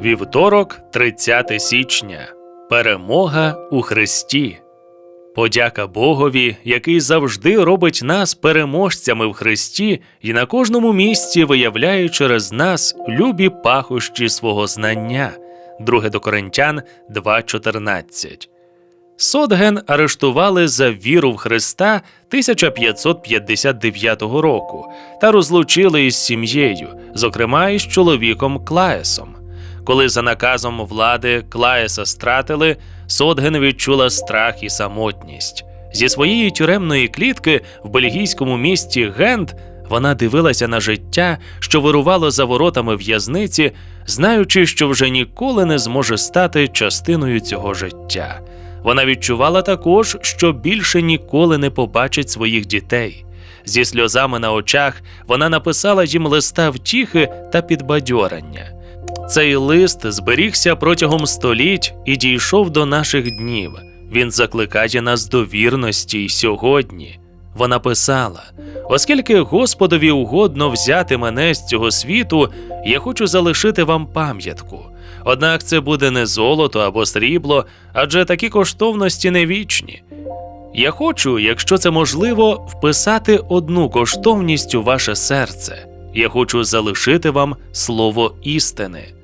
Вівторок, 30 січня. Перемога у Христі. Подяка Богові, який завжди робить нас переможцями в Христі і на кожному місці виявляє через нас любі пахощі свого знання. 2 до Коринтян 2.14. Сотген арештували за віру в Христа 1559 року та розлучили із сім'єю, зокрема із чоловіком Клаесом. Коли за наказом влади Клаеса стратили, Сотген відчула страх і самотність. Зі своєї тюремної клітки в бельгійському місті Гент вона дивилася на життя, що вирувало за воротами в'язниці, знаючи, що вже ніколи не зможе стати частиною цього життя. Вона відчувала також, що більше ніколи не побачить своїх дітей. Зі сльозами на очах вона написала їм листа втіхи та підбадьорення. Цей лист зберігся протягом століть і дійшов до наших днів. Він закликає нас до вірності й сьогодні. Вона писала: оскільки Господові угодно взяти мене з цього світу, я хочу залишити вам пам'ятку. Однак це буде не золото або срібло, адже такі коштовності не вічні. Я хочу, якщо це можливо, вписати одну коштовність у ваше серце. Я хочу залишити вам слово істини.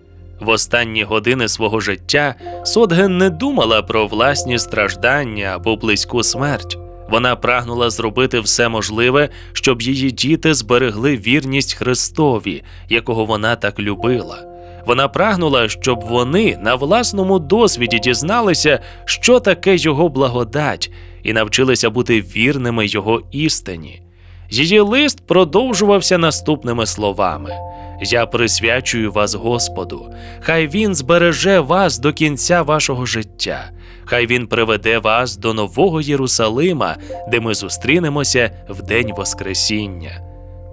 В останні години свого життя Сотген не думала про власні страждання або близьку смерть. Вона прагнула зробити все можливе, щоб її діти зберегли вірність Христові, якого вона так любила. Вона прагнула, щоб вони на власному досвіді дізналися, що таке його благодать, і навчилися бути вірними його істині. Її лист продовжувався наступними словами: Я присвячую вас Господу, хай Він збереже вас до кінця вашого життя, хай Він приведе вас до Нового Єрусалима, де ми зустрінемося в день Воскресіння.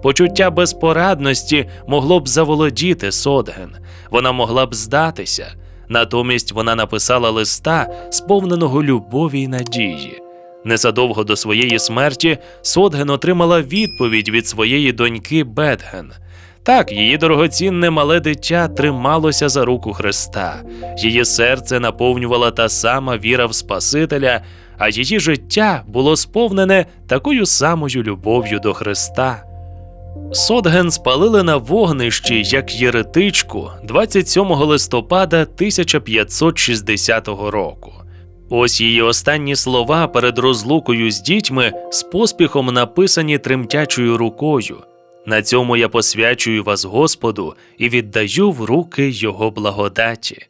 Почуття безпорадності могло б заволодіти Содген, вона могла б здатися. Натомість вона написала листа, сповненого любові й надії. Незадовго до своєї смерті Сотген отримала відповідь від своєї доньки Бетген. Так, її дорогоцінне мале дитя трималося за руку Христа, її серце наповнювала та сама віра в Спасителя, а її життя було сповнене такою самою любов'ю до Христа. Сотген спалили на вогнищі як єретичку 27 листопада 1560 року. Ось її останні слова перед розлукою з дітьми з поспіхом написані тремтячою рукою. На цьому я посвячую вас Господу і віддаю в руки Його благодаті.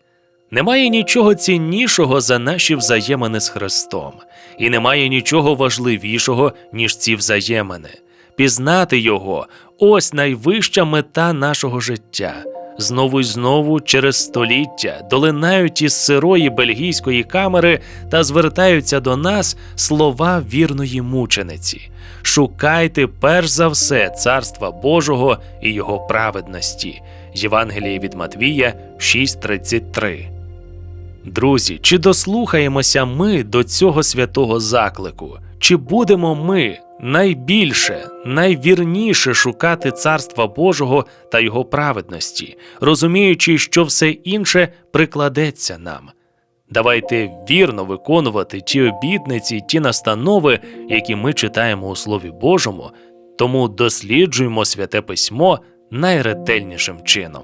Немає нічого ціннішого за наші взаємини з Христом, і немає нічого важливішого, ніж ці взаємини. Пізнати Його ось найвища мета нашого життя. Знову й знову через століття долинають із сирої бельгійської камери та звертаються до нас слова вірної мучениці. Шукайте перш за все царства Божого і Його праведності. Євангеліє від Матвія 6.33 Друзі, чи дослухаємося ми до цього святого заклику? Чи будемо ми найбільше, найвірніше шукати царства Божого та Його праведності, розуміючи, що все інше прикладеться нам? Давайте вірно виконувати ті обітниці, ті настанови, які ми читаємо у Слові Божому, тому досліджуємо святе письмо найретельнішим чином.